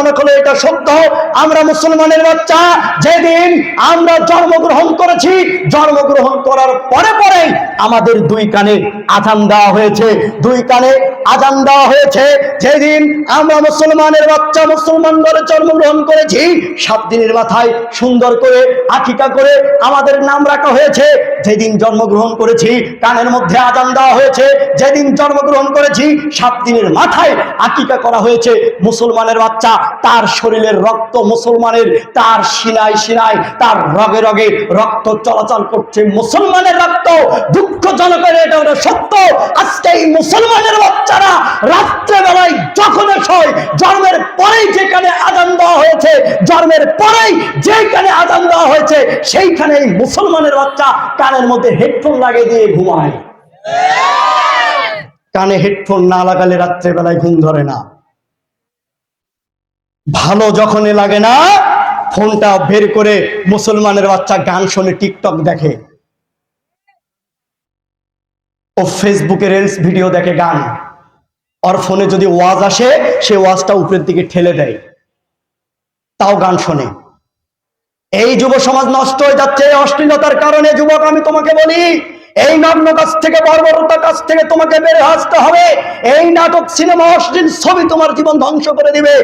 দুঃখজনক হলো এটা সত্য। আমরা মুসলমানের বাচ্চা, যেদিন আমরা জন্মগ্রহণ করেছি, জন্মগ্রহণ করার পরে পরেই আমাদের দুই কানে আজান দেওয়া হয়েছে। দুই কানে আজান দেওয়া হয়েছে। যেদিন আমরা মুসলমানের বাচ্চা মুসলমান ঘরে জন্মগ্রহণ করেছি, সাত দিনের মাথায় সুন্দর করে, আকিকা করে আমাদের নাম রাখা হয়েছে। যেদিন জন্মগ্রহণ করেছি, কানের মধ্যে আজান দেওয়া হয়েছে। যেদিন জন্মগ্রহণ করেছি, সাত দিনের মাথায় আকিকা করা হয়েছে। মুসলমানের বাচ্চা তার শরীরের রক্ত মুসলমানের, তার সিনাই সিনাই তার রগে রগে রক্ত চলাচল করছে। মুসলমানের রক্ত দুঃখজনক এটা হলো সত্য। আজকে এই মুসলমানের বাচ্চারা রাত্রেবেলায় যখন হয় জন্মের পরেই যেখানে আদান দেওয়া হয়েছে, জন্মের পরেই যেখানে আদান দেওয়া হয়েছে, সেইখানে এই মুসলমানের বাচ্চা কানের মধ্যে হেডফোন লাগিয়ে দিয়ে ঘুমায়। কানে হেডফোন না লাগালে রাত্রেবেলায় ঘুম ধরে না। ভালো যখনই লাগে না, ফোনটা বের করে মুসলমানের বাচ্চা গান শুনে টিকটক দেখে। ও ফেসবুকে রিলস ভিডিও দেখে গান। ওর ফোনে যদি ওয়াজ আসে, সে ওয়াজটা উপরের দিকে ঠেলে দেয়। তাও গান শোনে। এই যুব সমাজ নষ্ট হয়ে যাচ্ছে অশ্লীলতার কারণে, যুবক, আমি তোমাকে বলি, এই নগ্ন কাছ থেকে বর্বরতা কাছ থেকে তোমাকে বের আসতে হবে। এই নাটক, সিনেমা, অশ্লীল ছবি তোমার জীবন ধ্বংস করে দিবে।